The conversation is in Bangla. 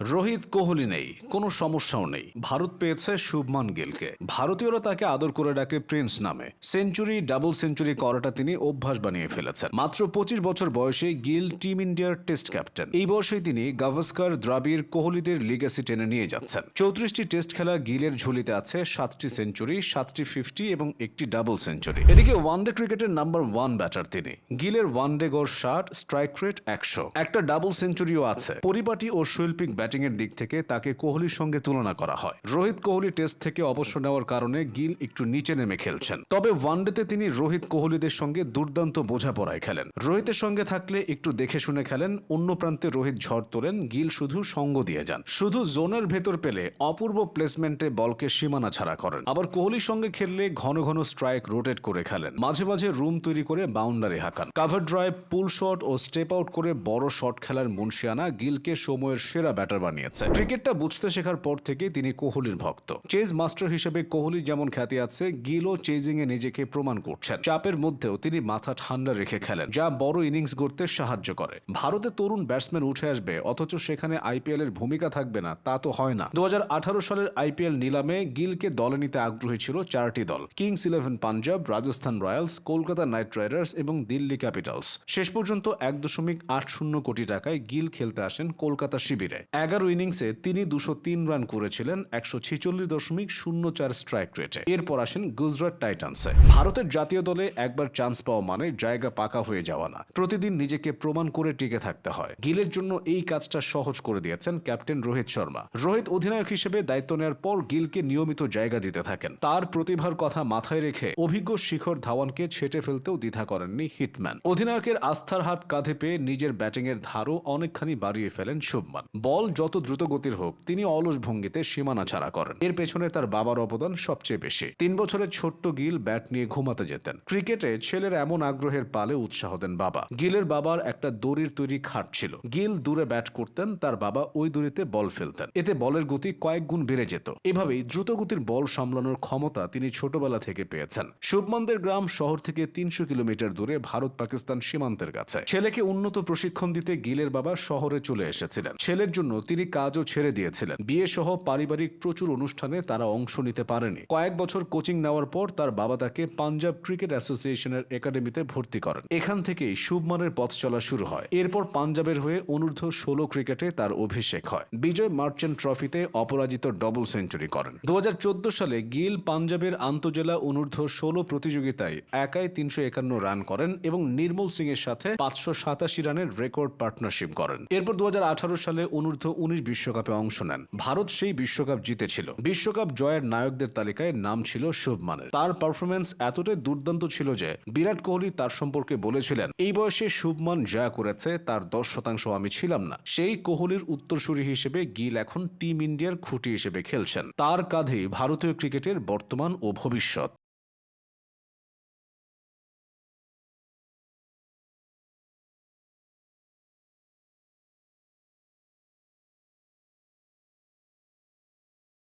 রোহিত কোহলি নেই, কোনো সমস্যাও নেই। ভারত পেয়েছে শুভমান গিলকে। ভারতীয়রা তাকে আদর করে ডাকে প্রিন্স নামে। সেঞ্চুরি, ডাবল সেঞ্চুরি করাটা তিনি অভ্যাস বানিয়ে ফেলেছেন। মাত্র পঁচিশ বছর বয়সে গিল টিম ইন্ডিয়ার টেস্ট ক্যাপ্টেন। এই বয়সে তিনি গাভাস্কার, দ্রাবিড়, কোহলিদের লিগাসি টেনে নিয়ে যাচ্ছেন। চৌত্রিশটি টেস্ট খেলা গিলের ঝুলিতে আছে সাতটি সেঞ্চুরি, সাতটি ফিফটি এবং একটি ডাবল সেঞ্চুরি এদিকে ওয়ানডে ক্রিকেটের নাম্বার ওয়ান ব্যাটার তিনি। গিলের ওয়ানডে গড় ষাট স্ট্রাইক রেট একশো। একটা ডাবল সেঞ্চুরিও আছে। পরিপাটি ও শৈল্পিক ব্যাটিং এর দিক থেকে তাকে কোহলির সঙ্গে তুলনা করা হয়। রোহিত কোহলি টেস্ট থেকে অবসর নেওয়ার কারণে গিল একটু নিচে নেমে খেলছেন। তবে ওয়ানডেতে তিনি রোহিত কোহলিদের সঙ্গে দুর্দান্ত বোঝাপড়ায় খেলেন। রোহিতের সঙ্গে থাকলে একটু দেখে শুনে খেলেন, অন্য প্রান্তে রোহিত ঝড় তোলেন, গিল শুধু সঙ্গ দিয়ে যান। শুধু জোনের ভেতর পেলে অপূর্ব প্লেসমেন্টে বলকে সীমানা ছাড়া করেন। আবার কোহলির সঙ্গে খেললে ঘন ঘন স্ট্রাইক রোটেট করে খেলেন। মাঝে মাঝে রুম তৈরি করে বাউন্ডারি হাঁকান। কাভার ড্রাইভ, পুল শট ও স্টেপ আউট করে বড় শট খেলার মুন্সিয়ানা গিলকে সময়ের সেরা ব্যাটার বানিয়েছে। ক্রিকেটটা বুঝতে শেখার পর থেকে তিনি কোহলির ভক্ত। চেজ মাস্টার হিসেবে কোহলি যেমন খ্যাতি আছে, গিলও চেজিং এ নিজেকে প্রমাণ করছেন। চাপের মধ্যেও তিনি মাথা ঠান্ডা রেখে খেলেন, যা বড় ইনিংস গড়তে সাহায্য করে। ভারতে তরুণ ব্যাটসম্যান উঠে আসবে, অথচ সেখানে আইপিএল এর ভূমিকা থাকবে না, তা তো হয় না। দু সালের আইপিএল নিলামে গিলকে দলে নিতে আগ্রহী ছিল চারটি দল, Kings Eleven Punjab, Rajasthan Royals, Kolkata Knight Riders এবং দিল্লি ক্যাপিটালস। শেষ পর্যন্ত এক দশমিক আট শূন্য কোটি টাকায় গিল খেলতে আসেন কলকাতা শিবিরে। এগারো ইনিংসে তিনি দুশো তিন রান করেছিলেন, একশো ছিচল্লিশ দশমিক শূন্য চার স্ট্রাইক রেটে। এরপর আসেন গুজরাট টাইটান্সে। ভারতের জাতীয় দলে একবার চান্স পাওয়া মানে জায়গা পাকা হয়ে যাওয়া না। প্রতিদিন নিজেকে প্রমাণ করে টিকে থাকতে হয়। গিলের জন্য এই কাজটা সহজ করে দিয়েছেন ক্যাপ্টেন রোহিত শর্মা। রোহিত অধিনায়ক হিসেবে দায়িত্ব নেওয়ার পর গিলকে নিয়মিত জায়গা দিতে থাকেন। তার প্রতিভার কথা মাথায় রেখে অভিজ্ঞ শিখর ধাওয়ানকে ছেটে ফেলতেও দ্বিধা করেননি হিটম্যান। অধিনায়কের আস্থার হাত কাঁধে পেয়ে নিজের ব্যাটিংয়ের ধারও অনেকখানি বাড়িয়ে ফেলেন শুভমান। বল যত দ্রুত গতির হোক, তিনি অলস ভঙ্গিতে সীমানা ছাড়া করেন। এর পেছনে তার বাবার অবদান সবচেয়ে বেশি। তিন বছরের ছোট্ট গিল ব্যাট নিয়ে ঘুমাতে যেতেন। ক্রিকেটে ছেলের এমন আগ্রহের পালে উৎসাহ দেন বাবা। গিলের বাবার একটা দড়ির তৈরি খাট ছিল। গিল দূরে ব্যাট করতেন, তার বাবা ওই দড়িতে বল ফেলতেন। এতে বলের গতি কয়েক গুণ বেড়ে যেত। এভাবেই দ্রুত গতির বল সামলানোর ক্ষমতা তিনি ছোটবেলা থেকে পেয়েছেন। শুভমানদের গ্রাম শহর থেকে তিনশো কিলোমিটার দূরে ভারত পাকিস্তান সীমান্তের কাছে। ছেলেকে উন্নত প্রশিক্ষণ দিতে গিলের বাবা শহরে চলে এসেছিলেন। ছেলের জন্য তিনি কাজও ছেড়ে দিয়েছিলেন। বিয়ে সহ পারিবারিক প্রচুর অনুষ্ঠানে তারা অংশ নিতে পারেনি। কয়েক বছর কোচিং নেওয়ার পর তার বাবা তাকে পাঞ্জাব ক্রিকেট অ্যাসোসিয়েশনের একাডেমিতে ভর্তি করেন। এখান থেকেই শুভমানের পথ চলা শুরু হয়। এরপর পাঞ্জাবের হয়ে অনূর্ধ্ব ষোলো ক্রিকেটে তার অভিষেক হয়। বিজয় মার্চেন্ট ট্রফিতে অপরাজিত ডবল সেঞ্চুরি করেন। দু হাজার চোদ্দ সালে গিল পাঞ্জাবের আন্তজেলা অনূর্ধ্ব ষোলো প্রতিযোগিতায় একাই তিনশো একান্ন রান করেন এবং নির্মল সিং এর সাথে পাঁচশো সাতাশি রানের রেকর্ড পার্টনারশিপ করেন। এরপর দু হাজার আঠারো সালে অনূর্ধ্ব উনিশ বিশ্বকাপে অংশ নেন। ভারত সেই বিশ্বকাপ জিতেছিল। বিশ্বকাপ জয়ের নায়কদের তালিকায় নাম ছিল শুভমানের। তার পারফরমেন্স এতটাই দুর্দান্ত ছিল যে বিরাট কোহলি তার সম্পর্কে বলেছিলেন, এই বয়সে শুভমান যা করেছে তার দশ শতাংশ আমি ছিলাম না। সেই কোহলির উত্তরসূরি হিসেবে গিল এখন টিম ইন্ডিয়ার খুঁটি হিসেবে খেলছেন। তার কাঁধেই ভারতীয় ক্রিকেটের বর্তমান ও ভবিষ্যৎ।